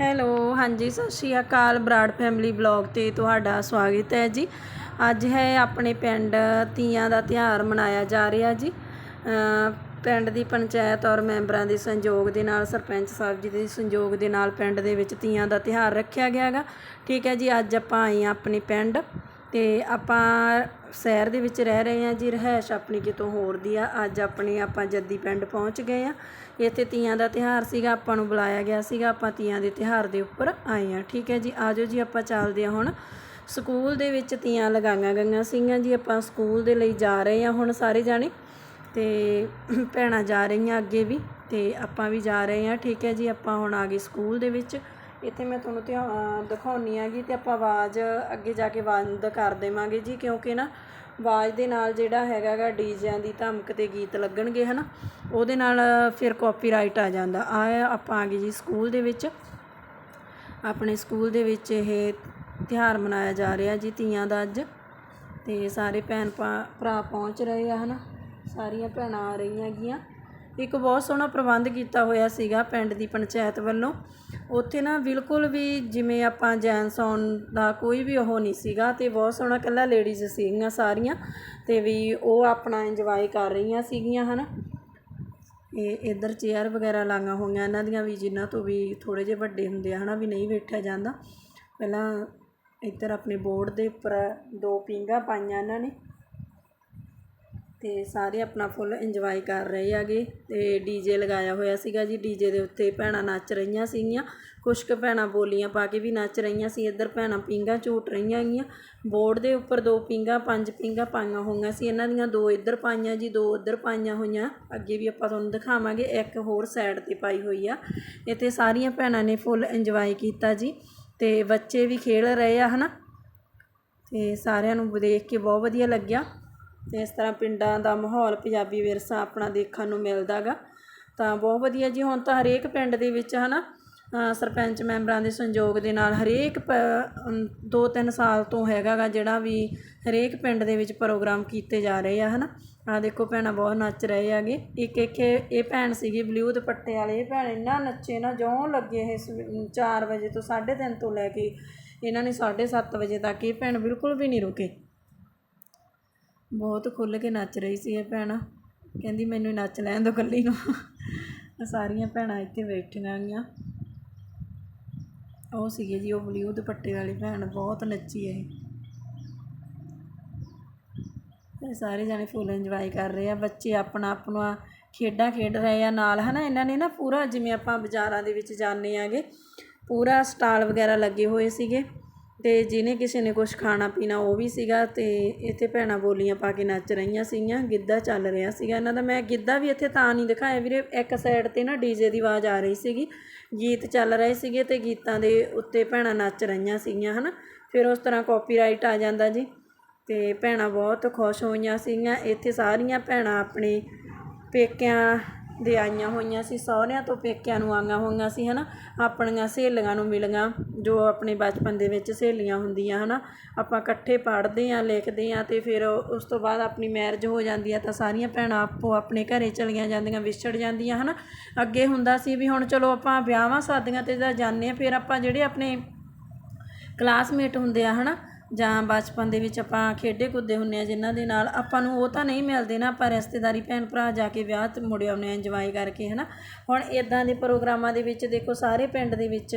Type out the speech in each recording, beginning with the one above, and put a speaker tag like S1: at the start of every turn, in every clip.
S1: Hello, ਹਾਂਜੀ, ਸਤਿ ਸ਼੍ਰੀ ਅਕਾਲ Brar family vlog ਤੇ ਤੁਹਾਡਾ ਸਵਾਗਤ ਹੈ ਜੀ। ਅੱਜ ਹੈ ਆਪਣੇ ਪਿੰਡ ਤੀਆਂ ਦਾ ਤਿਉਹਾਰ ਮਨਾਇਆ ਜਾ ਰਿਹਾ ਜੀ। ਪਿੰਡ ਦੀ ਪੰਚਾਇਤ ਔਰ ਮੈਂਬਰਾਂ ਦੇ ਸੰਯੋਗ ਦੇ ਨਾਲ, ਸਰਪੰਚ ਸਾਹਿਬ ਜੀ ਦੇ ਸੰਯੋਗ ਦੇ ਨਾਲ ਪਿੰਡ ਦੇ ਵਿੱਚ ਤੀਆਂ ਦਾ ਤਿਉਹਾਰ ਰੱਖਿਆ ਗਿਆ ਹੈਗਾ। ਠੀਕ ਹੈ ਜੀ, ਅੱਜ ਆਪਾਂ ਆਏ ਹਾਂ ਆਪਣੇ ਪਿੰਡ। ਅਤੇ ਆਪਾਂ ਸ਼ਹਿਰ ਦੇ ਵਿੱਚ ਰਹਿ ਰਹੇ ਹਾਂ ਜੀ, ਰਿਹਾਇਸ਼ ਆਪਣੀ ਕਿਤੋਂ ਹੋਰ ਦੀ ਆ। ਅੱਜ ਆਪਣੇ ਆਪਾਂ ਜੱਦੀ ਪਿੰਡ ਪਹੁੰਚ ਗਏ ਹਾਂ। ਇੱਥੇ ਤੀਆਂ ਦਾ ਤਿਉਹਾਰ ਸੀਗਾ, ਆਪਾਂ ਨੂੰ ਬੁਲਾਇਆ ਗਿਆ ਸੀਗਾ, ਆਪਾਂ ਤੀਆਂ ਦੇ ਤਿਉਹਾਰ ਦੇ ਉੱਪਰ ਆਏ ਹਾਂ। ਠੀਕ ਹੈ ਜੀ ਆ ਜਾਓ ਜੀ, ਆਪਾਂ ਚੱਲਦੇ ਹਾਂ ਹੁਣ। ਸਕੂਲ ਦੇ ਵਿੱਚ ਤੀਆਂ ਲਗਾਈਆਂ ਗਈਆਂ ਸੀਗੀਆਂ ਜੀ, ਆਪਾਂ ਸਕੂਲ ਦੇ ਲਈ ਜਾ ਰਹੇ ਹਾਂ ਹੁਣ ਸਾਰੇ ਜਾਣੇ। ਅਤੇ ਭੈਣਾਂ ਜਾ ਰਹੀਆਂ ਅੱਗੇ ਵੀ ਅਤੇ ਆਪਾਂ ਵੀ ਜਾ ਰਹੇ ਹਾਂ। ਠੀਕ ਹੈ ਜੀ, ਆਪਾਂ ਹੁਣ ਆ ਗਏ ਸਕੂਲ ਦੇ ਵਿੱਚ। ਇੱਥੇ ਮੈਂ ਤੁਹਾਨੂੰ ਧਿਆ ਦਿਖਾਉਣੀ ਆਗੀ ਅਤੇ ਆਪਾਂ ਆਵਾਜ਼ ਅੱਗੇ ਜਾ ਕੇ ਬੰਦ ਕਰ ਦੇਵਾਂਗੇ ਜੀ, ਕਿਉਂਕਿ ਨਾ ਆਵਾਜ਼ ਦੇ ਨਾਲ ਜਿਹੜਾ ਹੈਗਾ ਹੈਗਾਗਾ ਡੀਜਿਆਂ ਦੀ ਧਮਕ ਤੇ ਗੀਤ ਲੱਗਣਗੇ ਹੈ ਨਾ ਉਹਦੇ ਨਾਲ ਫਿਰ ਕਾਪੀਰਾਈਟ ਆ ਜਾਂਦਾ। ਆ ਆਪਾਂ ਆ ਗਏ ਜੀ ਸਕੂਲ ਦੇ ਵਿੱਚ। ਆਪਣੇ ਸਕੂਲ ਦੇ ਵਿੱਚ ਇਹ ਤਿਉਹਾਰ ਮਨਾਇਆ ਜਾ ਰਿਹਾ ਜੀ ਤੀਆਂ ਦਾ ਅੱਜ। ਤੇ ਸਾਰੇ ਭੈਣ ਭਾ- ਭਰਾ ਪਹੁੰਚ ਰਹੇ ਆ, ਹਨਾ? ਸਾਰੀਆਂ ਭੈਣਾਂ ਆ ਰਹੀਆਂ ਗੀਆਂ ਇੱਕ ਬਹੁਤ ਸੋਹਣਾ ਪ੍ਰਬੰਧ ਕੀਤਾ ਹੋਇਆ ਸੀਗਾ ਪਿੰਡ ਦੀ ਪੰਚਾਇਤ ਵੱਲੋਂ। ਉੱਥੇ ਨਾ ਬਿਲਕੁਲ ਵੀ ਜਿਵੇਂ ਆਪਾਂ ਜੈਂਟਸ ਆਉਣ ਦਾ ਕੋਈ ਵੀ ਉਹ ਨਹੀਂ ਸੀਗਾ ਤੇ ਬਹੁਤ ਸੋਹਣਾ ਕੱਲਾ ਲੇਡੀਜ਼ ਸੀਗੀਆਂ ਸਾਰੀਆਂ ਤੇ ਵੀ ਉਹ ਆਪਣਾ ਇੰਜੋਏ ਕਰ ਰਹੀਆਂ ਸੀਗੀਆਂ, ਹਨਾ। ਇਹ ਇੱਧਰ ਚੇਅਰ ਵਗੈਰਾ ਲਾਈਆਂ ਹੋਈਆਂ ਇਹਨਾਂ ਦੀਆਂ ਵੀ ਜਿਨ੍ਹਾਂ ਤੋਂ ਵੀ ਥੋੜੇ ਜਿਹੇ ਵੱਡੇ ਹੁੰਦੇ ਆ, ਹਨਾ, ਵੀ ਨਹੀਂ ਬੈਠਿਆ ਜਾਂਦਾ। ਪਹਿਲਾਂ ਇੱਧਰ ਆਪਣੇ ਬੋਰਡ ਦੇ ਉੱਪਰ ਦੋ ਪੀਂਘਾਂ ਪਾਈਆਂ ਇਹਨਾਂ ਨੇ। ਅਤੇ ਸਾਰੇ ਆਪਣਾ ਫੁੱਲ ਇੰਜੋਏ ਕਰ ਰਹੇ ਹੈਗੇ ਡੀ ਜੇ ਲਗਾਇਆ ਹੋਇਆ ਸੀਗਾ ਜੀ। ਡੀ ਜੇ ਦੇ ਉੱਤੇ ਭੈਣਾਂ ਨੱਚ ਰਹੀਆਂ ਸੀਗੀਆਂ। ਕੁਛ ਕੁ ਭੈਣਾਂ ਬੋਲੀਆਂ ਪਾ ਕੇ ਵੀ ਨੱਚ ਰਹੀਆਂ ਸੀ। ਇੱਧਰ ਭੈਣਾਂ ਪੀਂਘਾਂ ਝੂਟ ਰਹੀਆਂ ਹੈਗੀਆਂ। ਬੋਰਡ ਦੇ ਉੱਪਰ ਦੋ ਪੀਂਘਾਂ ਪੰਜ ਪੀਂਘਾਂ ਪਾਈਆਂ ਹੋਈਆਂ ਸੀ। ਇਹਨਾਂ ਦੀਆਂ ਦੋ ਇੱਧਰ ਪਾਈਆਂ ਜੀ, ਦੋ ਉੱਧਰ ਪਾਈਆਂ ਹੋਈਆਂ। ਅੱਗੇ ਵੀ ਆਪਾਂ ਤੁਹਾਨੂੰ ਦਿਖਾਵਾਂਗੇ। ਇੱਕ ਹੋਰ ਸਾਈਡ ਤੇ ਪਾਈ ਹੋਈ ਆ। ਇੱਥੇ ਸਾਰੀਆਂ ਭੈਣਾਂ ਨੇ ਫੁੱਲ ਇੰਜੋਏ ਕੀਤਾ ਜੀ। ਅਤੇ ਬੱਚੇ ਵੀ ਖੇਡ ਰਹੇ ਆ, ਹਨਾ? ਅਤੇ ਸਾਰਿਆਂ ਨੂੰ ਦੇਖ ਕੇ ਬਹੁਤ ਵਧੀਆ ਲੱਗਿਆ। ਅਤੇ ਇਸ ਤਰ੍ਹਾਂ ਪਿੰਡਾਂ ਦਾ ਮਾਹੌਲ ਪੰਜਾਬੀ ਵਿਰਸਾ ਆਪਣਾ ਦੇਖਣ ਨੂੰ ਮਿਲਦਾ ਗਾ ਤਾਂ ਬਹੁਤ ਵਧੀਆ ਜੀ, ਹੁਣ ਤਾਂ ਹਰੇਕ ਪਿੰਡ ਦੇ ਵਿੱਚ ਹੈ ਨਾ ਸਰਪੰਚ ਮੈਂਬਰਾਂ ਦੇ ਸੰਯੋਗ ਦੇ ਨਾਲ ਹਰੇਕ ਪ- ਦੋ ਤਿੰਨ ਸਾਲ ਤੋਂ ਹੈਗਾ ਗਾ ਜਿਹੜਾ ਵੀ ਹਰੇਕ ਪਿੰਡ ਦੇ ਵਿੱਚ ਪ੍ਰੋਗਰਾਮ ਕੀਤੇ ਜਾ ਰਹੇ ਆ ਹੈ ਨਾ ਆ ਦੇਖੋ ਭੈਣਾਂ ਬਹੁਤ ਨੱਚ ਰਹੇ ਹੈਗੇ ਇੱਕ ਇੱਕ ਇਹ ਇਹ ਭੈਣ ਸੀਗੀ ਬਲੂ ਦੁਪੱਟੇ ਵਾਲੇ, ਇਹ ਭੈਣ ਇੰਨਾ ਨੱਚੇ ਨਾ ਜਿਉਂ ਲੱਗੇ ਇਹ 4 ਵਜੇ ਤੋਂ 3:30 ਤੋਂ ਲੈ ਕੇ ਇਹਨਾਂ ਨੇ 7:30 ਵਜੇ ਤੱਕ ਇਹ ਭੈਣ ਬਿਲਕੁਲ ਵੀ ਨਹੀਂ ਰੁਕੇ। ਬਹੁਤ ਖੁੱਲ੍ਹ ਕੇ ਨੱਚ ਰਹੀ ਸੀ ਇਹ ਭੈਣ। ਕਹਿੰਦੀ ਮੈਨੂੰ ਨੱਚ ਲੈਣ ਦਿਓ ਇਕੱਲੀ ਨੂੰ। ਸਾਰੀਆਂ ਭੈਣਾਂ ਇੱਥੇ ਬੈਠੀਆਂ ਗਈਆਂ। ਉਹ ਸੀਗੇ ਜੀ, ਉਹ ਬਲੂ ਦੁਪੱਟੇ ਵਾਲੀ ਭੈਣ, ਬਹੁਤ ਨੱਚੀ ਇਹ। ਇਹ ਸਾਰੇ ਜਾਣੇ ਫੁੱਲ ਇੰਜੋਏ ਕਰ ਰਹੇ ਆ। ਬੱਚੇ ਆਪਣਾ ਆਪਣਾ ਖੇਡਾਂ ਖੇਡ ਰਹੇ ਆ ਨਾਲ, ਹਨਾ? ਇਹਨਾਂ ਨੇ ਨਾ ਪੂਰਾ, ਜਿਵੇਂ ਆਪਾਂ ਬਾਜ਼ਾਰਾਂ ਦੇ ਵਿੱਚ ਜਾਂਦੇ ਆਗੇ, ਪੂਰਾ ਸਟਾਲ ਵਗੈਰਾ ਲੱਗੇ ਹੋਏ ਸੀਗੇ। ਅਤੇ ਜਿਹਨੇ ਕਿਸੇ ਨੇ ਕੁਛ ਖਾਣਾ ਪੀਣਾ ਉਹ ਵੀ ਸੀਗਾ ਅਤੇ ਇੱਥੇ ਭੈਣਾਂ ਬੋਲੀਆਂ ਪਾ ਕੇ ਨੱਚ ਰਹੀਆਂ ਸੀਗੀਆਂ, ਗਿੱਧਾ ਚੱਲ ਰਿਹਾ ਸੀਗਾ। ਇਹਨਾਂ ਦਾ ਮੈਂ ਗਿੱਧਾ ਵੀ ਇੱਥੇ ਤਾਂ ਨਹੀਂ ਦਿਖਾਇਆ ਵੀਰੇ, ਇੱਕ ਸਾਈਡ ਤੇ ਨਾ ਡੀਜੇ ਦੀ ਆਵਾਜ਼ ਆ ਰਹੀ ਸੀਗੀ, ਗੀਤ ਚੱਲ ਰਹੇ ਸੀਗੇ ਅਤੇ ਗੀਤਾਂ ਦੇ ਉੱਤੇ ਭੈਣਾਂ ਨੱਚ ਰਹੀਆਂ ਸੀਗੀਆਂ ਹੈ ਨਾ ਫਿਰ ਉਸ ਤਰ੍ਹਾਂ ਕਾਪੀਰਾਈਟ ਆ ਜਾਂਦਾ ਜੀ ਅਤੇ ਭੈਣਾਂ ਬਹੁਤ ਖੁਸ਼ ਹੋਈਆਂ ਸੀਗੀਆਂ। ਇੱਥੇ ਸਾਰੀਆਂ ਭੈਣਾਂ ਆਪਣੇ ਪੇਕਿਆਂ ਦੇ ਆਈਆਂ ਹੋਈਆਂ ਸੀ, ਸਹੁਰਿਆਂ ਤੋਂ ਪੇਕਿਆਂ ਨੂੰ ਆਈਆਂ ਹੋਈਆਂ ਸੀ ਹੈ ਨਾ ਆਪਣੀਆਂ ਸਹੇਲੀਆਂ ਨੂੰ ਮਿਲੀਆਂ, ਜੋ ਆਪਣੇ ਬਚਪਨ ਦੇ ਵਿੱਚ ਸਹੇਲੀਆਂ ਹੁੰਦੀਆਂ ਹੈ ਨਾ ਆਪਾਂ ਇਕੱਠੇ ਪੜ੍ਹਦੇ ਹਾਂ ਲਿਖਦੇ ਹਾਂ ਅਤੇ ਫਿਰ ਉਸ ਤੋਂ ਬਾਅਦ ਆਪਣੀ ਮੈਰਿਜ ਹੋ ਜਾਂਦੀ ਆ ਤਾਂ ਸਾਰੀਆਂ ਭੈਣਾਂ ਆਪੋ ਆਪਣੇ ਘਰੇ ਚਲੀਆਂ ਜਾਂਦੀਆਂ, ਵਿਛੜ ਜਾਂਦੀਆਂ ਹੈ ਨਾ ਅੱਗੇ ਹੁੰਦਾ ਸੀ ਵੀ ਹੁਣ ਚਲੋ ਆਪਾਂ ਵਿਆਹਾਂ ਸ਼ਾਦੀਆਂ ਤੇ ਤਾਂ ਜਾਂਦੇ ਹਾਂ ਫਿਰ ਆਪਾਂ ਜਿਹੜੇ ਆਪਣੇ ਕਲਾਸਮੇਟ ਹੁੰਦੇ ਆ, ਹਨਾ ਜਾਂ ਬਚਪਨ ਦੇ ਵਿੱਚ ਆਪਾਂ ਖੇਡੇ ਕੁੱਦੇ ਹੁੰਦੇ ਹਾਂ ਜਿਨ੍ਹਾਂ ਦੇ ਨਾਲ ਆਪਾਂ ਨੂੰ ਉਹ ਤਾਂ ਨਹੀਂ ਮਿਲਦੇ ਨਾ, ਆਪਾਂ ਰਿਸ਼ਤੇਦਾਰੀ ਭੈਣ ਭਰਾ ਜਾ ਕੇ ਵਿਆਹ 'ਤੇ ਮੁੜ ਆਉਂਦੇ ਹਾਂ ਇੰਜੋਏ ਕਰਕੇ ਹੈ ਨਾ ਹੁਣ ਇੱਦਾਂ ਦੇ ਪ੍ਰੋਗਰਾਮਾਂ ਦੇ ਵਿੱਚ ਦੇਖੋ, ਸਾਰੇ ਪਿੰਡ ਦੇ ਵਿੱਚ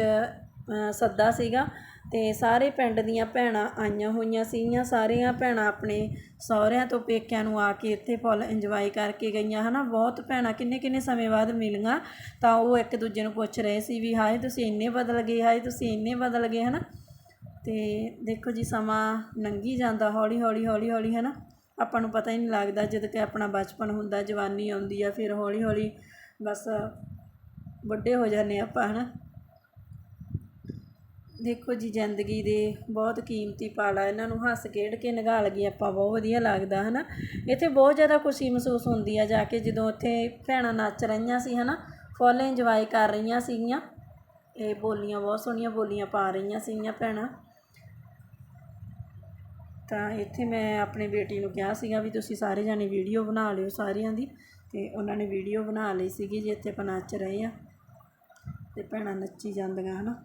S1: ਸੱਦਾ ਸੀਗਾ ਤੇ ਸਾਰੇ ਪਿੰਡ ਦੀਆਂ ਭੈਣਾਂ ਆਈਆਂ ਹੋਈਆਂ ਸੀਗੀਆਂ, ਸਾਰੀਆਂ ਭੈਣਾਂ ਆਪਣੇ ਸਹੁਰਿਆਂ ਤੋਂ ਪੇਕਿਆਂ ਨੂੰ ਆ ਕੇ ਇੱਥੇ ਫੁੱਲ ਇੰਜੋਏ ਕਰਕੇ ਗਈਆਂ, ਹਨਾ। ਬਹੁਤ ਭੈਣਾਂ ਕਿੰਨੇ ਕਿੰਨੇ ਸਮੇਂ ਬਾਅਦ ਮਿਲੀਆਂ ਤਾਂ ਉਹ ਇੱਕ ਦੂਜੇ ਨੂੰ ਪੁੱਛ ਰਹੇ ਸੀ ਵੀ, ਹਾਏ, ਤੁਸੀਂ ਇੰਨੇ ਬਦਲ ਗਏ, ਹਾਏ, ਤੁਸੀਂ ਇੰਨੇ ਬਦਲ ਗਏ, ਹਨਾ। ਅਤੇ ਦੇਖੋ ਜੀ ਸਮਾਂ ਲੰਘੀ ਜਾਂਦਾ, ਹੌਲੀ ਹੌਲੀ ਹੌਲੀ ਹੌਲੀ ਹੈ ਨਾ ਆਪਾਂ ਨੂੰ ਪਤਾ ਹੀ ਨਹੀਂ ਲੱਗਦਾ ਜਦੋਂ ਕਿ ਆਪਣਾ ਬਚਪਨ ਹੁੰਦਾ, ਜਵਾਨੀ ਆਉਂਦੀ ਆ, ਫਿਰ ਹੌਲੀ ਹੌਲੀ ਬਸ ਵੱਡੇ ਹੋ ਜਾਂਦੇ ਆਪਾਂ ਹੈ ਨਾ ਦੇਖੋ ਜੀ, ਜ਼ਿੰਦਗੀ ਦੇ ਬਹੁਤ ਕੀਮਤੀ ਪਲ ਆ ਇਹਨਾਂ ਨੂੰ ਹੱਸ ਖੇਡ ਕੇ ਨਿਗਾਹ ਲਗੀ ਆਪਾਂ, ਬਹੁਤ ਵਧੀਆ ਲੱਗਦਾ, ਹਨਾ। ਇੱਥੇ ਬਹੁਤ ਜ਼ਿਆਦਾ ਖੁਸ਼ੀ ਮਹਿਸੂਸ ਹੁੰਦੀ ਆ ਜਾ ਕੇ, ਜਦੋਂ ਉੱਥੇ ਭੈਣਾਂ ਨੱਚ ਰਹੀਆਂ ਸੀ, ਹਨਾ। ਫੁੱਲ ਇੰਜੋਏ ਕਰ ਰਹੀਆਂ ਸੀਗੀਆਂ ਇਹ ਬੋਲੀਆਂ, ਬਹੁਤ ਸੋਹਣੀਆਂ ਬੋਲੀਆਂ ਪਾ ਰਹੀਆਂ ਸੀਗੀਆਂ ਭੈਣਾਂ। ਤਾਂ ਇੱਥੇ ਮੈਂ ਆਪਣੀ ਬੇਟੀ ਨੂੰ ਕਿਹਾ ਸੀਗਾ ਵੀ ਤੁਸੀਂ ਸਾਰੇ ਜਾਣੇ ਵੀਡੀਓ ਬਣਾ ਲਿਓ ਸਾਰਿਆਂ ਦੀ ਅਤੇ ਉਹਨਾਂ ਨੇ ਵੀਡੀਓ ਬਣਾ ਲਈ ਸੀਗੀ ਜੀ, ਇੱਥੇ ਆਪਾਂ ਨੱਚ ਰਹੇ ਆ ਅਤੇ ਭੈਣਾਂ ਨੱਚੀ ਜਾਂਦੀਆਂ, ਹਨਾ।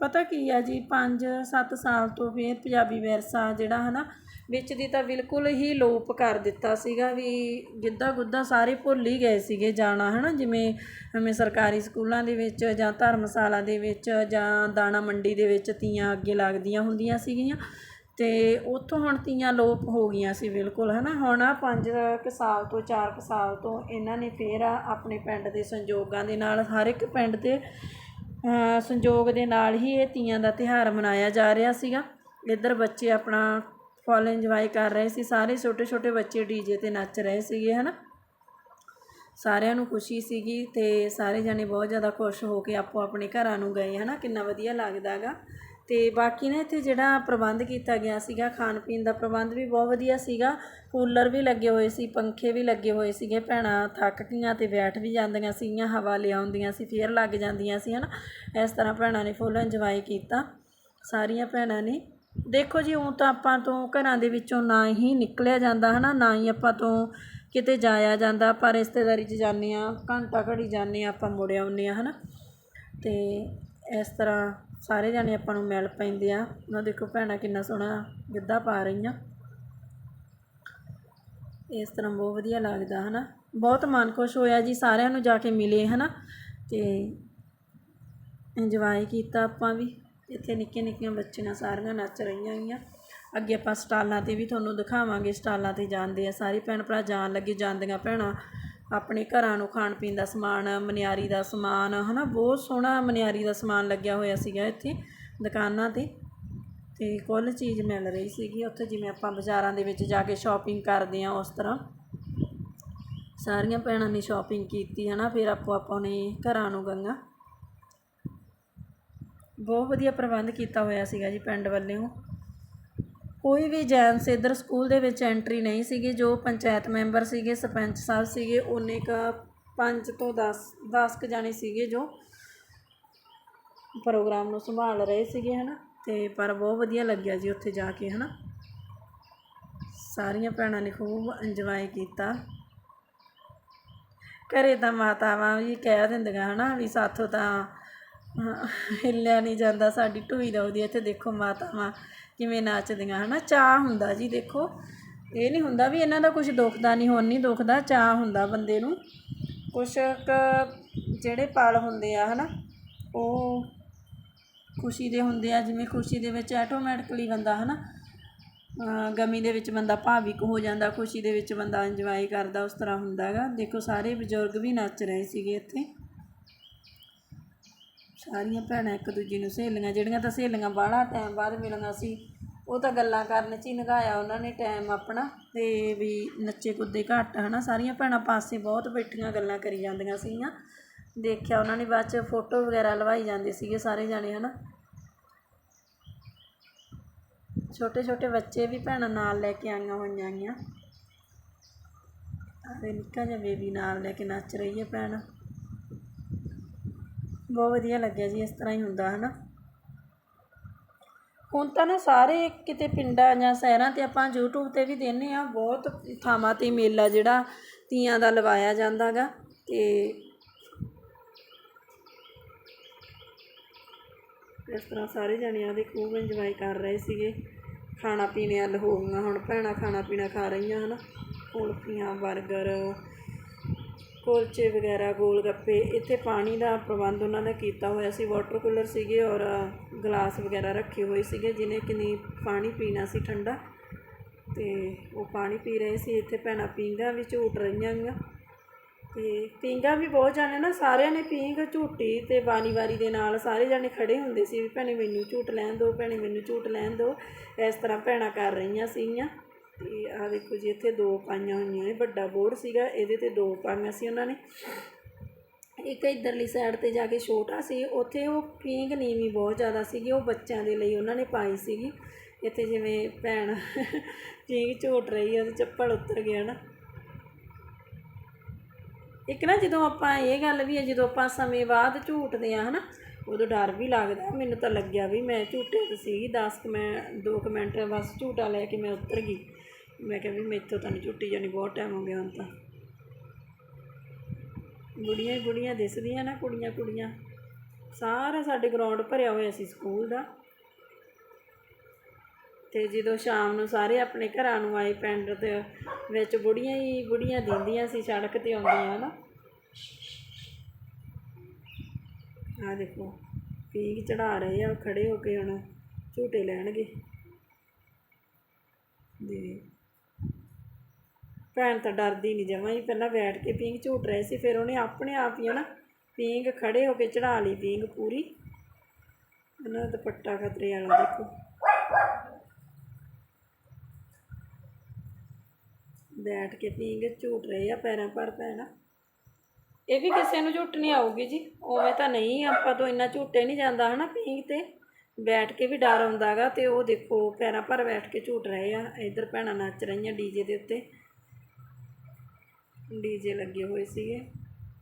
S1: ਪਤਾ ਕੀ ਆ ਜੀ 5-7 ਸਾਲ ਤੋਂ ਫਿਰ ਪੰਜਾਬੀ ਵਿਰਸਾ ਜਿਹੜਾ, ਹਨਾ ਵਿੱਚ ਦੀ ਤਾਂ ਬਿਲਕੁਲ ਹੀ ਲੋਪ ਕਰ ਦਿੱਤਾ ਸੀਗਾ ਵੀ ਗਿੱਧਾ ਗੁੱਧਾ ਸਾਰੇ ਭੁੱਲ ਹੀ ਗਏ ਸੀਗੇ ਜਾਣਾ ਹੈ ਨਾ ਜਿਵੇਂ ਹਮੇ ਸਰਕਾਰੀ ਸਕੂਲਾਂ ਦੇ ਵਿੱਚ ਜਾਂ ਧਰਮਸ਼ਾਲਾ ਦੇ ਵਿੱਚ ਜਾਂ ਦਾਣਾ ਮੰਡੀ ਦੇ ਵਿੱਚ ਤੀਆਂ ਅੱਗੇ ਲੱਗਦੀਆਂ ਹੁੰਦੀਆਂ ਸੀਗੀਆਂ ਅਤੇ ਉੱਥੋਂ ਹੁਣ ਤੀਆਂ ਲੋਪ ਹੋ ਗਈਆਂ ਸੀ ਬਿਲਕੁਲ ਹੈ ਨਾ ਹੁਣ ਆ 5 ਕੁ ਸਾਲ ਤੋਂ, ਚਾਰ ਕੁ ਸਾਲ ਤੋਂ ਇਹਨਾਂ ਨੇ ਫੇਰ ਆਪਣੇ ਪਿੰਡ ਦੇ ਸੰਯੋਗਾਂ ਦੇ ਨਾਲ, ਹਰ ਇੱਕ ਪਿੰਡ ਦੇ ਸੰਯੋਗ ਦੇ ਨਾਲ ਹੀ ਇਹ ਤੀਆਂ ਦਾ ਤਿਉਹਾਰ ਮਨਾਇਆ ਜਾ ਰਿਹਾ ਸੀਗਾ। ਇੱਧਰ ਬੱਚੇ ਆਪਣਾ ਫੁੱਲ ਇੰਜੋਏ ਕਰ ਰਹੇ ਸੀ, ਸਾਰੇ ਛੋਟੇ ਛੋਟੇ ਬੱਚੇ ਡੀਜੇ ਤੇ ਨੱਚ ਰਹੇ ਸੀਗੇ, ਹਨਾ। ਸਾਰਿਆਂ ਨੂੰ ਖੁਸ਼ੀ ਸੀਗੀ ਤੇ ਸਾਰੇ ਜਣੇ ਬਹੁਤ ਜ਼ਿਆਦਾ ਖੁਸ਼ ਹੋ ਕੇ ਆਪੋ ਆਪਣੇ ਘਰਾਂ ਨੂੰ ਗਏ, ਹਨਾ। ਕਿੰਨਾ ਵਧੀਆ ਲੱਗਦਾ ਗਾ। ਤੇ ਬਾਕੀ ਨਾ ਇੱਥੇ ਜਿਹੜਾ ਪ੍ਰਬੰਧ ਕੀਤਾ ਗਿਆ ਸੀਗਾ, ਖਾਣ ਪੀਣ ਦਾ ਪ੍ਰਬੰਧ ਵੀ ਬਹੁਤ ਵਧੀਆ ਸੀਗਾ। ਕੂਲਰ ਵੀ ਲੱਗੇ ਹੋਏ ਸੀ, ਪੰਖੇ ਵੀ ਲੱਗੇ ਹੋਏ ਸੀਗੇ, ਭੈਣਾਂ ਥੱਕ ਗਈਆਂ ਤੇ ਬੈਠ ਵੀ ਜਾਂਦੀਆਂ ਸੀਗੀਆਂ, ਹਵਾ ਲਿਆਉਂਦੀਆਂ ਸੀ, ਫੇਰ ਲੱਗ ਜਾਂਦੀਆਂ ਸੀ, ਹਨਾ। ਇਸ ਤਰ੍ਹਾਂ ਭੈਣਾਂ ਨੇ ਫੁੱਲ ਇੰਜੋਏ ਕੀਤਾ, ਸਾਰੀਆਂ ਭੈਣਾਂ ਨੇ। ਦੇਖੋ ਜੀ ਉਹ ਤਾਂ ਆਪਾਂ ਤੋਂ ਘਰਾਂ ਦੇ ਵਿੱਚੋਂ ਨਾ ਹੀ ਨਿਕਲਿਆ ਜਾਂਦਾ ਹੈ ਨਾ ਹੀ ਆਪਾਂ ਤੋਂ ਕਿਤੇ ਜਾਇਆ ਜਾਂਦਾ। ਆਪਾਂ ਰਿਸ਼ਤੇਦਾਰੀ 'ਚ ਜਾਂਦੇ ਹਾਂ, ਘੰਟਾ ਘੜੀ ਜਾਂਦੇ ਹਾਂ, ਆਪਾਂ ਮੁੜ ਆਉਂਦੇ ਹੈ ਨਾ ਅਤੇ ਇਸ ਤਰ੍ਹਾਂ ਸਾਰੇ ਜਾਣੇ ਆਪਾਂ ਨੂੰ ਮਿਲ ਪੈਂਦੇ ਆ। ਉਹ ਦੇਖੋ ਭੈਣਾਂ ਕਿੰਨਾ ਸੋਹਣਾ ਗਿੱਧਾ ਪਾ ਰਹੀਆਂ। ਇਸ ਤਰ੍ਹਾਂ ਬਹੁਤ ਵਧੀਆ ਲੱਗਦਾ ਹੈ ਨਾ ਬਹੁਤ ਮਨ ਖੁਸ਼ ਹੋਇਆ ਜੀ, ਸਾਰਿਆਂ ਨੂੰ ਜਾ ਕੇ ਮਿਲੇ ਹੈ ਨਾ ਅਤੇ ਇੰਜੋਏ ਕੀਤਾ ਆਪਾਂ ਵੀ। ਇੱਥੇ ਨਿੱਕੀਆਂ ਨਿੱਕੀਆਂ ਬੱਚੀਆਂ ਸਾਰੀਆਂ ਨੱਚ ਰਹੀਆਂ ਗੀਆਂ। ਅੱਗੇ ਆਪਾਂ ਸਟਾਲਾਂ ਤੇ ਵੀ ਤੁਹਾਨੂੰ ਦਿਖਾਵਾਂਗੇ, ਸਟਾਲਾਂ ਤੇ ਜਾਂਦੇ ਆ। ਸਾਰੇ ਭੈਣ ਭਰਾ ਜਾਣ ਲੱਗੇ, ਜਾਂਦੀਆਂ ਭੈਣਾਂ ਆਪਣੇ ਘਰਾਂ ਨੂੰ ਖਾਣ ਪੀਣ ਦਾ ਸਮਾਨ, ਮਨਿਆਰੀ ਦਾ ਸਮਾਨ, ਹਨਾ, ਬਹੁਤ ਸੋਹਣਾ ਮਨਿਆਰੀ ਦਾ ਸਮਾਨ ਲੱਗਿਆ ਹੋਇਆ ਸੀਗਾ ਇੱਥੇ ਦੁਕਾਨਾਂ ਤੇ। ਤੇ ਕੁੱਲ ਚੀਜ਼ ਮਿਲ ਰਹੀ ਸੀਗੀ ਉੱਥੇ, ਜਿਵੇਂ ਆਪਾਂ ਬਾਜ਼ਾਰਾਂ ਦੇ ਵਿੱਚ ਜਾ ਕੇ ਸ਼ਾਪਿੰਗ ਕਰਦੇ ਆ ਉਸ ਤਰ੍ਹਾਂ। ਸਾਰੀਆਂ ਭੈਣਾਂ ਨੇ ਸ਼ਾਪਿੰਗ ਕੀਤੀ, ਹਨਾ, ਫਿਰ ਆਪੋ ਆਪਾਂ ਨੇ ਘਰਾਂ ਨੂੰ ਗੰਗਾ ਬਹੁਤ ਵਧੀਆ ਪ੍ਰਬੰਧ ਕੀਤਾ ਹੋਇਆ ਸੀਗਾ ਜੀ ਪਿੰਡ ਵੱਲੋਂ। ਕੋਈ ਵੀ ਜੈਂਟਸ ਇੱਧਰ ਸਕੂਲ ਦੇ ਵਿੱਚ ਐਂਟਰੀ ਨਹੀਂ ਸੀਗੀ, ਜੋ ਪੰਚਾਇਤ ਮੈਂਬਰ ਸੀਗੇ, ਸਰਪੰਚ ਸਾਹਿਬ ਸੀਗੇ, ਉਹਨੇ ਕ 5 ਤੋਂ 10 10 ਕੁ ਜਾਣੇ ਸੀਗੇ ਜੋ ਪ੍ਰੋਗਰਾਮ ਨੂੰ ਸੰਭਾਲ ਰਹੇ ਸੀਗੇ, ਹਨਾ। ਤੇ ਪਰ ਬਹੁਤ ਵਧੀਆ ਲੱਗਿਆ ਜੀ ਉੱਥੇ ਜਾ ਕੇ, ਹਨਾ। ਸਾਰੀਆਂ ਭੈਣਾਂ ਨੇ ਖੂਬ ਇੰਜੋਏ ਕੀਤਾ। ਘਰੇ ਤਾਂ ਮਾਤਾਵਾਂ ਵੀ ਕਹਿ ਦਿੰਦੀਆਂ, ਹਨਾ, ਵੀ ਸਾਥੋਂ ਤਾਂ ਹਿੱਲਿਆ ਨਹੀਂ ਜਾਂਦਾ, ਸਾਡੀ ਢੂਈ ਰੋਦੀ ਇੱਥੇ ਦੇਖੋ ਮਾਤਾਵਾਂ ਕਿਵੇਂ ਨੱਚਦੀਆਂ, ਹਨਾ? ਚਾਹ ਹੁੰਦਾ ਜੀ, ਦੇਖੋ। ਇਹ ਨਹੀਂ ਹੁੰਦਾ ਵੀ ਇਹਨਾਂ ਦਾ ਕੁਝ ਦੁਖਦਾ ਨਹੀਂ, ਹੁਣ ਨਹੀਂ ਦੁਖਦਾ ਚਾਹ ਹੁੰਦਾ ਬੰਦੇ ਨੂੰ। ਕੁਛ ਕੁ ਜਿਹੜੇ ਪਲ ਹੁੰਦੇ ਆ, ਹਨਾ? ਉਹ ਖੁਸ਼ੀ ਦੇ ਹੁੰਦੇ ਆ, ਜਿਵੇਂ ਖੁਸ਼ੀ ਦੇ ਵਿੱਚ ਆਟੋਮੈਟਿਕਲੀ ਬੰਦਾ, ਹਨਾ? ਅਹ ਗਮੀ ਦੇ ਵਿੱਚ ਬੰਦਾ ਭਾਵਿਕ ਹੋ ਜਾਂਦਾ, ਖੁਸ਼ੀ ਦੇ ਵਿੱਚ ਬੰਦਾ ਇੰਜੋਏ ਕਰਦਾ, ਉਸ ਤਰ੍ਹਾਂ ਹੁੰਦਾ ਹੈਗਾ। ਦੇਖੋ, ਸਾਰੇ ਬਜ਼ੁਰਗ ਵੀ ਨੱਚ ਰਹੇ ਸੀਗੇ ਇੱਥੇ। ਸਾਰੀਆਂ ਭੈਣਾਂ ਇੱਕ ਦੂਜੀ ਨੂੰ ਸਹੇਲੀਆਂ, ਜਿਹੜੀਆਂ ਤਾਂ ਸਹੇਲੀਆਂ ਬਾਹਲਾ ਟਾਈਮ ਬਾਅਦ ਮਿਲਣਾ ਸੀ, ਉਹ ਤਾਂ ਗੱਲਾਂ ਕਰਨ 'ਚ ਹੀ ਲੰਘਾਇਆ ਉਹਨਾਂ ਨੇ ਟਾਈਮ ਆਪਣਾ, ਤੇ ਵੀ ਨੱਚੇ ਕੁੱਦੇ ਘੱਟ, ਹਨਾ? ਸਾਰੀਆਂ ਭੈਣਾਂ ਪਾਸੇ ਬਹੁਤ ਬੈਠੀਆਂ ਗੱਲਾਂ ਕਰੀ ਜਾਂਦੀਆਂ ਸੀਗੀਆਂ। ਦੇਖਿਆ ਉਹਨਾਂ ਨੇ ਬਾਅਦ 'ਚ ਫੋਟੋ ਵਗੈਰਾ ਲਵਾਈ ਜਾਂਦੇ ਸੀਗੇ ਸਾਰੇ ਜਾਣੇ, ਹਨਾ? ਛੋਟੇ ਛੋਟੇ ਬੱਚੇ ਵੀ ਭੈਣਾਂ ਨਾਲ ਲੈ ਕੇ ਆਈਆਂ ਹੋਈਆਂ ਗੀਆਂ ਆਰੇ ਨਿੱਕਾ ਜਿਹਾ ਬੇਬੀ ਨਾਲ ਲੈ ਕੇ ਨੱਚ ਰਹੀ ਹੈ ਭੈਣ। ਬਹੁਤ ਵਧੀਆ ਲੱਗਿਆ ਜੀ, ਇਸ ਤਰ੍ਹਾਂ ਹੀ ਹੁੰਦਾ ਹੈ ਨਾ ਹੁਣ ਤਾਂ ਨਾ ਸਾਰੇ ਕਿਤੇ ਪਿੰਡਾਂ ਜਾਂ ਸ਼ਹਿਰਾਂ ਤੇ ਆਪਾਂ YouTube ਤੇ ਵੀ ਦੇਖਦੇ ਆ ਬਹੁਤ ਥਾਵਾਂ ਤੇ ਮੇਲਾ ਜਿਹੜਾ ਤੀਆਂ ਦਾ ਲਵਾਇਆ ਜਾਂਦਾ ਗਾ ਤੇ ਇਸ ਤਰ੍ਹਾਂ ਸਾਰੇ ਜਣਿਆਂ ਦੇ ਖੂਬ ਇੰਜੋਏ ਕਰ ਰਹੇ ਸੀਗੇ। ਖਾਣਾ ਪੀਣੇ ਵੱਲ ਹੋ ਗਈਆਂ, ਹੁਣ ਭੈਣਾਂ ਖਾਣਾ ਪੀਣਾ ਖਾ ਰਹੀਆਂ, ਹਨ। ਕੁਲਫੀਆਂ 버ਗਰ ਕੁਲਚੇ ਵਗੈਰਾ ਗੋਲ ਗੱਪੇ ਇੱਥੇ ਪਾਣੀ ਦਾ ਪ੍ਰਬੰਧ ਉਹਨਾਂ ਨੇ ਕੀਤਾ ਹੋਇਆ ਸੀ। ਵਾਟਰ ਕੂਲਰ ਸੀਗੇ ਔਰ ਗਲਾਸ ਵਗੈਰਾ ਰੱਖੇ ਹੋਏ ਸੀਗੇ ਜਿਹਨੇ ਕਿੰਨੀ ਪਾਣੀ ਪੀਣਾ ਸੀ ਠੰਡਾ। ਤੇ ਉਹ ਪਾਣੀ ਪੀ ਰਹੇ ਸੀ। ਇੱਥੇ ਭੈਣਾਂ ਪੀਂਘਾਂ ਵੀ ਝੂਟ ਰਹੀਆਂ ਗੀਆਂ। ਤੇ ਪੀਂਘਾਂ ਵੀ ਬਹੁਤ ਜਾਣੇ ਨਾ, ਸਾਰਿਆਂ ਨੇ ਪੀਂਘ ਝੂਟੀ ਤੇ ਵਾਰੀ ਵਾਰੀ ਦੇ ਨਾਲ ਸਾਰੇ ਜਾਣੇ ਖੜੇ ਹੁੰਦੇ ਸੀ ਵੀ ਭੈਣੇ ਮੈਨੂੰ ਝੂਟ ਲੈਣ ਦਿਓ, ਭੈਣੇ ਮੈਨੂੰ ਝੂਟ ਲੈਣ ਦਿਓ। ਇਸ ਤਰ੍ਹਾਂ ਭੈਣਾਂ ਕਰ ਰਹੀਆਂ ਸੀਗੀਆਂ। ਤੇ ਆਹ ਦੇਖੋ ਜੀ, ਇੱਥੇ ਦੋ ਪਾਈਆਂ ਹੋਈਆਂ ਇਹ ਵੱਡਾ ਬੋਰਡ ਸੀਗਾ, ਇਹਦੇ ਤੇ ਦੋ ਪਾਈਆਂ ਸੀ ਉਹਨਾਂ ਨੇ। ਇੱਕ ਇਧਰਲੀ ਸਾਈਡ ਤੇ ਜਾ ਕੇ ਛੋਟਾ ਸੀ, ਉੱਥੇ ਉਹ ਪੀਂਘ ਨੀਵੀਂ ਬਹੁਤ ਜ਼ਿਆਦਾ ਸੀਗੀ, ਉਹ ਬੱਚਿਆਂ ਦੇ ਲਈ ਉਹਨਾਂ ਨੇ ਪਾਈ ਸੀਗੀ। ਇੱਥੇ ਜਿਵੇਂ ਭੈਣ ਪੀਂਘ ਝੂਟ ਰਹੀ ਆ ਉਹਦੇ ਚੱਪਲ ਉੱਤਰ ਗਿਆ ਨਾ। ਇੱਕ ਨਾ ਜਦੋਂ ਆਪਾਂ ਇਹ ਗੱਲ ਵੀ ਹੈ, ਜਦੋਂ ਆਪਾਂ ਸਮੇਂ ਬਾਅਦ ਝੂਟਦੇ ਆ ਹਨਾ, ਉਦੋਂ ਡਰ ਵੀ ਲੱਗਦਾ। ਮੈਨੂੰ ਤਾਂ ਲੱਗਿਆ ਵੀ ਮੈਂ ਝੂਟੇ ਤੇ ਸੀਗੀ 10 ਕੁ ਮੈਂ 2 ਕੁ ਮਿੰਟ ਬਸ ਝੂਟਾ ਲੈ ਕੇ ਮੈਂ ਉੱਤਰ ਗਈ। ਮੈਂ ਕਿਹਾ ਵੀ ਮੈਥੋਂ ਤਾਂ ਨਹੀਂ ਝੁੱਟੀ ਜਾਣੀ, ਬਹੁਤ ਟਾਈਮ ਹੋ ਗਿਆ ਹੁਣ ਤਾਂ। ਬੁੜੀਆਂ ਹੀ ਬੁੜੀਆਂ, ਦਿਸਦੀਆਂ ਨਾ ਕੁੜੀਆਂ ਕੁੜੀਆਂ। ਸਾਰਾ ਸਾਡੇ ਗਰਾਊਂਡ ਭਰਿਆ ਹੋਇਆ ਸੀ ਸਕੂਲ ਦਾ। ਤੇ ਜਦੋਂ ਸ਼ਾਮ ਨੂੰ ਸਾਰੇ ਆਪਣੇ ਘਰਾਂ ਨੂੰ ਆਏ ਪਿੰਡ ਦੇ ਵਿੱਚ ਬੁੜੀਆਂ ਹੀ ਬੁੜੀਆਂ ਦਿੰਦੀਆਂ ਸੀ, ਸੜਕ ਤੇ ਆਉਂਦੀਆਂ, ਹਨਾ। ਆ ਦੇਖੋ ਪੀਕ ਚੜਾ ਰਹੇ ਆ ਖੜੇ ਹੋ ਕੇ ਹੁਣ ਝੂਟੇ ਲੈਣਗੇ ਦੇ ਭੈਣ ਤਾਂ ਡਰਦੀ ਨਹੀਂ ਜਮਾਂ ਹੀ, ਪਹਿਲਾਂ ਬੈਠ ਕੇ ਪੀਂਘ ਝੂਟ ਰਹੇ ਸੀ, ਫਿਰ ਉਹਨੇ ਆਪਣੇ ਆਪ ਹੀ ਹਨਾ ਪੀਂਘ ਖੜੇ ਹੋ ਕੇ ਚੜਾ ਲਈ, ਪੀਂਘ ਪੂਰੀ। ਉਹਨਾਂ ਦਾ ਦੁਪੱਟਾ ਖਤਰੇ ਵਾਲਾ ਦੇਖੋ। ਬੈਠ ਕੇ ਪੀਂਘ ਝੂਟ ਰਹੇ ਆ ਪੈਰਾਂ ਪਰ ਪੈਣਾ ਇਹ ਵੀ ਕਿਸੇ ਨੂੰ ਝੂਟਣੀ ਆਊਗੀ ਜੀ। ਉਵੇਂ ਤਾਂ ਨਹੀਂ, ਆਪਾਂ ਤੋਂ ਇੰਨਾ ਝੂਟੇ ਨਹੀਂ ਜਾਂਦਾ ਹਨਾ ਪੀਂਘ ਤੇ। ਬੈਠ ਕੇ ਵੀ ਡਰ ਆਉਂਦਾਗਾ ਤੇ ਉਹ ਦੇਖੋ, ਪੈਰਾਂ ਪਰ ਬੈਠ ਕੇ ਝੂਟ ਰਹੇ ਆ। ਇੱਧਰ ਭੈਣਾਂ ਨੱਚ ਰਹੀਆਂ ਡੀਜੇ ਦੇ ਉੱਤੇ। ਡੀਜੇ ਲੱਗੇ ਹੋਏ ਸੀਗੇ।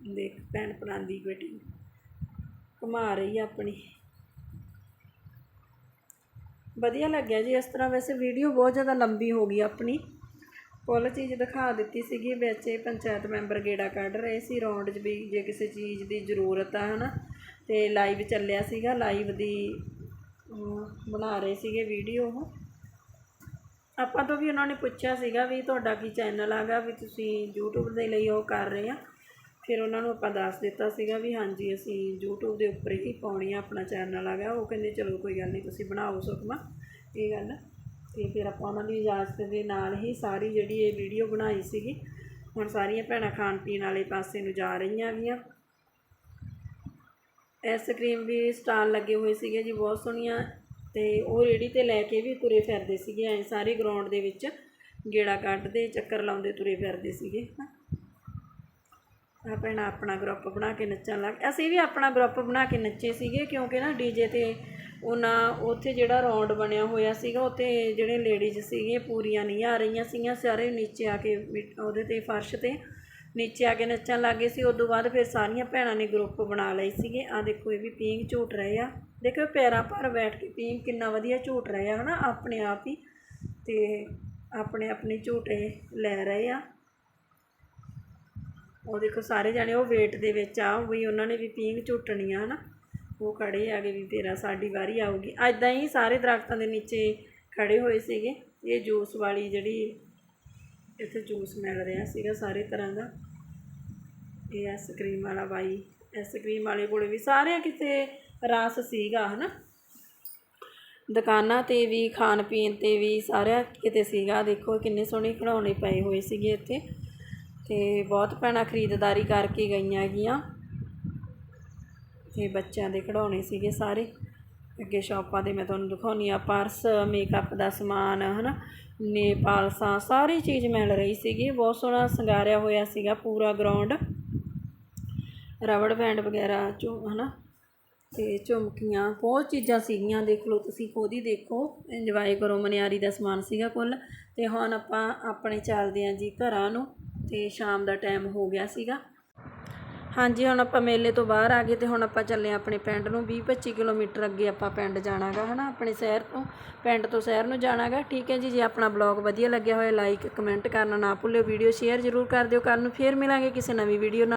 S1: ਦੇਖ, ਭੈਣ ਭਰਾ ਦੀ ਬੇਟੀ ਘੁਮਾ ਰਹੀ ਆ ਆਪਣੀ। ਵਧੀਆ ਲੱਗਿਆ ਜੀ, ਇਸ ਤਰ੍ਹਾਂ ਵੈਸੇ ਵੀਡੀਓ ਬਹੁਤ ਜ਼ਿਆਦਾ ਲੰਬੀ ਹੋ ਗਈ ਆਪਣੀ। ਕੁੱਲ ਚੀਜ਼ ਦਿਖਾ ਦਿੱਤੀ ਸੀਗੀ, ਵਿੱਚ ਇਹ ਪੰਚਾਇਤ ਮੈਂਬਰ ਗੇੜਾ ਕੱਢ ਰਹੇ ਸੀ ਰੌਂਡ 'ਚ ਵੀ ਜੇ ਕਿਸੇ ਚੀਜ਼ ਦੀ ਜ਼ਰੂਰਤ ਆ, ਹਨਾ। ਤੇ ਲਾਈਵ ਚੱਲਿਆ ਸੀਗਾ ਲਾਈਵ ਦੀ ਬਣਾ ਰਹੇ ਸੀਗੇ ਵੀਡੀਓ ਉਹ। ਆਪਾਂ ਤੋਂ ਵੀ ਉਹਨਾਂ ਨੇ ਪੁੱਛਿਆ ਸੀਗਾ ਵੀ ਤੁਹਾਡਾ ਕੀ ਚੈਨਲ ਆਗਾ ਵੀ ਤੁਸੀਂ YouTube ਦੇ ਲਈ ਉਹ ਕਰ ਰਹੇ ਆ। ਫਿਰ ਉਹਨਾਂ ਨੂੰ ਆਪਾਂ ਦੱਸ ਦਿੱਤਾ ਸੀਗਾ ਵੀ ਹਾਂਜੀ, ਅਸੀਂ YouTube ਦੇ ਉੱਪਰ ਹੀ ਪਾਉਣੀ ਆ ਆਪਣਾ ਚੈਨਲ ਆਗਾ ਉਹ ਕਹਿੰਦੇ, ਚਲੋ ਕੋਈ ਗੱਲ ਨਹੀਂ, ਤੁਸੀਂ ਬਣਾਓ ਸੁਖਮਾ। ਇਹ ਗੱਲ ਤੇ ਫਿਰ ਆਪਾਂ ਉਹਨਾਂ ਦੀ ਇਜਾਜ਼ਤ ਦੇ ਨਾਲ ਹੀ ਸਾਰੀ ਜਿਹੜੀ ਇਹ ਵੀਡੀਓ ਬਣਾਈ ਸੀਗੀ, ਹੁਣ ਸਾਰੀਆਂ ਭੈਣਾਂ ਖਾਣ ਪੀਣ ਵਾਲੇ ਪਾਸੇ ਨੂੰ ਜਾ ਰਹੀਆਂ ਗੀਆਂ ਆਈਸਕ੍ਰੀਮ ਵੀ ਸਟਾਲ ਲੱਗੇ ਹੋਏ ਸੀਗੇ ਜੀ, ਬਹੁਤ ਸੋਹਣੀਆਂ ਤੇ ਉਹ ਰੇੜੀ ਤੇ ਲੈ ਕੇ ਵੀ ਤੁਰੇ ਫਿਰਦੇ ਸੀਗੇ, ਐ ਸਾਰੇ ਗਰਾਊਂਡ ਦੇ ਵਿੱਚ ਗੇੜਾ ਕੱਢਦੇ, ਚੱਕਰ ਲਾਉਂਦੇ ਤੁਰੇ ਫਿਰਦੇ ਸੀਗੇ ਆ ਭੈਣਾਂ ਆਪਣਾ ਗਰੁੱਪ ਬਣਾ ਕੇ ਨੱਚਣ ਲੱਗ, ਅਸੀਂ ਵੀ ਆਪਣਾ ਗਰੁੱਪ ਬਣਾ ਕੇ ਨੱਚੇ ਸੀਗੇ, ਕਿਉਂਕਿ ਨਾ ਡੀਜੇ ਤੇ ਉਹਨਾਂ, ਉੱਥੇ ਜਿਹੜਾ ਰੌਂਡ ਬਣਿਆ ਹੋਇਆ ਸੀਗਾ, ਉੱਥੇ ਜਿਹੜੇ ਲੇਡੀਜ਼ ਸੀਗੇ, ਪੂਰੀਆਂ ਨਹੀਂ ਆ ਰਹੀਆਂ ਸੀਗੀਆਂ, ਸਾਰੇ ਨੀਚੇ ਆ ਕੇ ਵੀ- ਉਹਦੇ ਤੇ ਫਰਸ਼ ਤੇ ਨੀਚੇ ਆ ਕੇ ਨੱਚਣ ਲੱਗੇ ਸੀ, ਉਦੋਂ ਬਾਅਦ ਫਿਰ ਸਾਰੀਆਂ ਭੈਣਾਂ ਨੇ ਗਰੁੱਪ ਬਣਾ ਲਏ ਸੀਗੇ। ਆ ਦੇਖੋ, ਇਹ ਵੀ ਪੀਂਘ ਝੂਟ ਰਹੇ ਆ। ਦੇਖੋ ਪੈਰਾਂ ਪਰ ਬੈਠ ਕੇ ਪੀਂਘ ਕਿੰਨਾ ਵਧੀਆ ਝੂਟ ਰਹੇ ਆ, ਹਨਾ, ਆਪਣੇ ਆਪ ਹੀ। ਤੇ ਆਪਣੇ ਆਪਣੇ ਝੂਟੇ ਲੈ ਰਹੇ ਆ। ਉਹ ਦੇਖੋ, ਸਾਰੇ ਜਾਣੇ ਉਹ ਵੇਟ ਦੇ ਵਿੱਚ ਆ ਵੀ ਉਹਨਾਂ ਨੇ ਵੀ ਪੀਂਘ ਝੂਟਣੀ ਆ, ਹਨਾ। ਉਹ ਖੜੇ ਗਏ ਵੀ ਤੇਰਾ ਸਾਡੀ ਵਾਰੀ ਆਊਗੀ। ਐਦਾਂ ਹੀ ਸਾਰੇ ਦਰਖਤਾਂ ਦੇ ਨੀਚੇ ਖੜੇ ਹੋਏ ਸੀਗੇ। ਇਹ ਜੂਸ ਵਾਲੀ ਜਿਹੜੀ ਇੱਥੇ ਜੂਸ ਮਿਲ ਰਿਹਾ ਸੀਗਾ ਸਾਰੇ ਤਰ੍ਹਾਂ ਦਾ। ਇਹ ਆਈਸਕ੍ਰੀਮ ਵਾਲਾ ਬਾਈ ਆਈਸਕ੍ਰੀਮ ਵਾਲੇ ਕੋਲੇ ਵੀ ਸਾਰਿਆਂ ਕਿਤੇ ਰਸ ਸੀਗਾ, ਹਨਾ? ਦੁਕਾਨਾਂ ਤੇ ਵੀ, ਖਾਣ ਪੀਣ ਤੇ ਵੀ ਸਾਰਿਆਂ ਕਿਤੇ ਸੀਗਾ। ਦੇਖੋ ਕਿੰਨੇ ਸੋਹਣੇ ਖਿਡੌਣੇ ਪਏ ਹੋਏ ਸੀਗੇ ਇੱਥੇ ਤੇ ਬਹੁਤ ਭੈਣਾਂ ਖਰੀਦਦਾਰੀ ਕਰਕੇ ਗਈਆਂ ਗੀਆਂ ਤੇ ਬੱਚਿਆਂ ਦੇ ਖਿਡੌਣੇ ਸੀਗੇ ਸਾਰੇ। ਅੱਗੇ ਸ਼ਾਪਾਂ ਦੇ ਮੈਂ ਤੁਹਾਨੂੰ ਦਿਖਾਉਣੀ ਆ, ਪਰਸ ਮੇਕਅਪ ਦਾ ਸਮਾਨ, ਹਨਾ? ਨੇਪਾਲਸਾਂ ਸਾਰੀ ਚੀਜ਼ ਮਿਲ ਰਹੀ ਸੀਗੀ। ਬਹੁਤ ਸੋਹਣਾ ਸ਼ਿੰਗਾਰਿਆ ਹੋਇਆ ਸੀਗਾ, ਪੂਰਾ ਗਰਾਊਂਡ ਰਬੜ ਬੈਂਡ ਵਗੈਰਾ, ਚੋ, ਹਨਾ? ਤੇ ਝੁਮਕੀਆਂ, ਬਹੁਤ ਚੀਜ਼ਾਂ ਸੀਗੀਆਂ, ਦੇਖ ਲਓ ਤੁਸੀਂ ਖੁਦ ਹੀ ਦੇਖੋ। ਇੰਜੋਏ ਕਰੋ, ਮਨਿਆਰੀ ਦਾ ਸਮਾਨ ਸੀਗਾ ਕੁੱਲ। ਤੇ ਹੁਣ ਆਪਾਂ ਆਪਣੇ ਚੱਲਦੇ ਆਂ ਜੀ ਘਰਾਂ ਨੂੰ, ਤੇ ਸ਼ਾਮ ਦਾ ਟਾਈਮ ਹੋ ਗਿਆ ਸੀਗਾ। ਹਾਂਜੀ, ਹੁਣ ਆਪਾਂ ਮੇਲੇ ਤੋਂ ਬਾਹਰ ਆ ਗਏ ਤੇ ਹੁਣ ਆਪਾਂ ਚੱਲੇ ਆਂ ਆਪਣੇ ਪਿੰਡ ਨੂੰ। 20 25 ਕਿਲੋਮੀਟਰ ਅੱਗੇ ਆਪਾਂ ਪਿੰਡ ਜਾਣਾਗਾ, ਹਨਾ? ਆਪਣੇ ਸ਼ਹਿਰ ਤੋਂ, ਪਿੰਡ ਤੋਂ ਸ਼ਹਿਰ ਨੂੰ ਜਾਣਾਗਾ। ਠੀਕ ਹੈ ਜੀ, ਜੇ ਆਪਣਾ ਬਲੌਗ ਵਧੀਆ ਲੱਗਿਆ ਹੋਇਆ ਲਾਈਕ ਕਮੈਂਟ ਕਰਨਾ ਨਾ ਭੁੱਲਿਓ ਵੀਡੀਓ ਸ਼ੇਅਰ ਜ਼ਰੂਰ ਕਰ ਦਿਓ। ਕੱਲ ਨੂੰ ਫੇਰ ਮਿਲਾਂਗੇ ਕਿਸੇ ਨਵੀਂ ਵੀਡੀਓ ਨਾਲ।